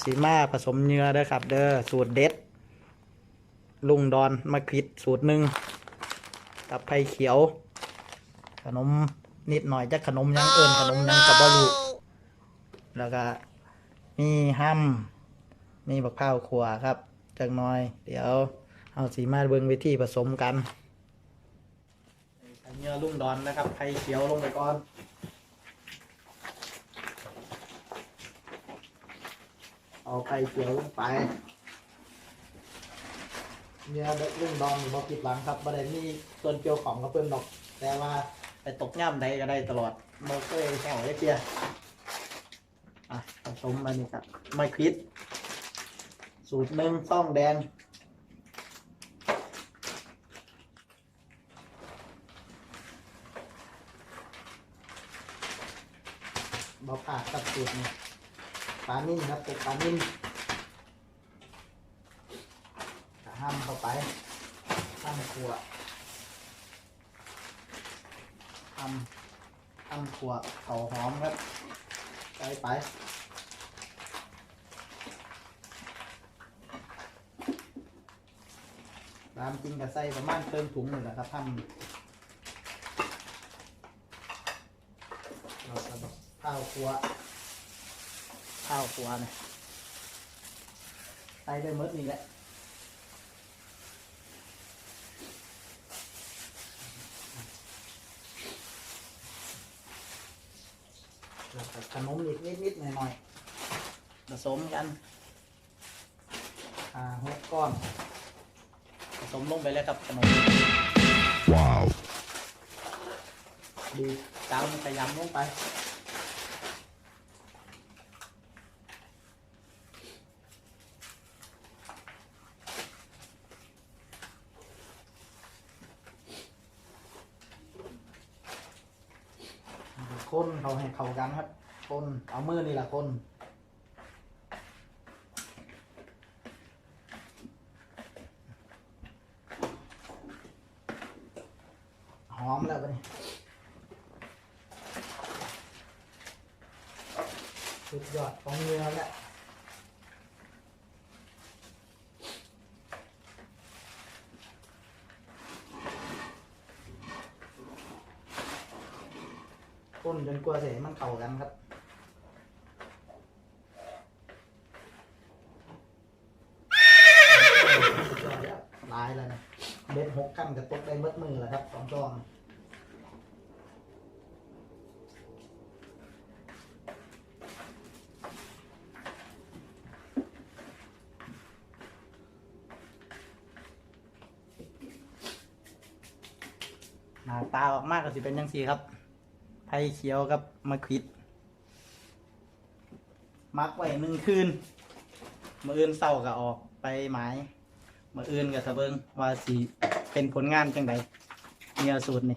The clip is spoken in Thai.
สีมาผสมเนื้อเด้อครับ เด้อสูตรเด็ด ลุงดอนมาคิดสูตรหนึ่งกับไผ่เขียว ขนมนิดหน่อยจะขนมหยังเอิญขนมหยังกับบอลูแล้วก็มีห้ำมีบักพร้าวขัวครับจักหน่อย เดี๋ยวเอาสีมาเบิ่งวิธีผสมกันใส่เนื้อลุงดอนนะครับไผ่เขียวลงไปก่อน เอาไข่เขียวลงไปเนี่ยเด็กลุงดองบอกิดหลังครับประเด็นนี้ส่วนเกี่ยวของก็เพิ่นดอก แต่ว่าไปตกย่ำใดก็ได้ตลอดบ่เคยแข่งได้เพียอะผสมมานี่ครับไม่คิด สูตรหนึ่งซ่องแดงบอผ่าดกับสูตรนี่ ปลานิ่มครับเป็นปลานิ่มจะห้ามเข้าไปห้ามขัวห้ามห้ามขัวเขาหอมครับใส่ไปตามจริงกับใส่ประมาณเติมถุงหนึ่งแหละครับท่านเราจะบอกข้าวครัว ข้าวครัวเนี่ยใส่ได้หมดนี่แหละแล้วก็ขนมอีกนิดๆหน่อยๆผสมกันอ่าหกก้อน ผสมลงไปเลยครับขนม Wow. ดีตามขยำลงไป คนเขาให้เขากันครับ คนเอามือนี่แหละคนหอมแล้วปะนี่สุดยอดของเนื้อแล้ว คนจนกลัวเสียมันเข้ากันครับสุดยอดแล้วลายแล้วนะเบ็ดหกขั้นกับตกได้เบิดมือแล้วครับสองจองหน้าตาออกมากก็สิเป็นยังสีครับ ไผ่เขียวกับมะขวิด มักไว้หนึ่งคืนมื่ออื่นเศร้าก็ออกไปหมายมื่ออื่นก็สะเบิงว่าสีเป็นผลงานจังไดเนื้อสูตรนี่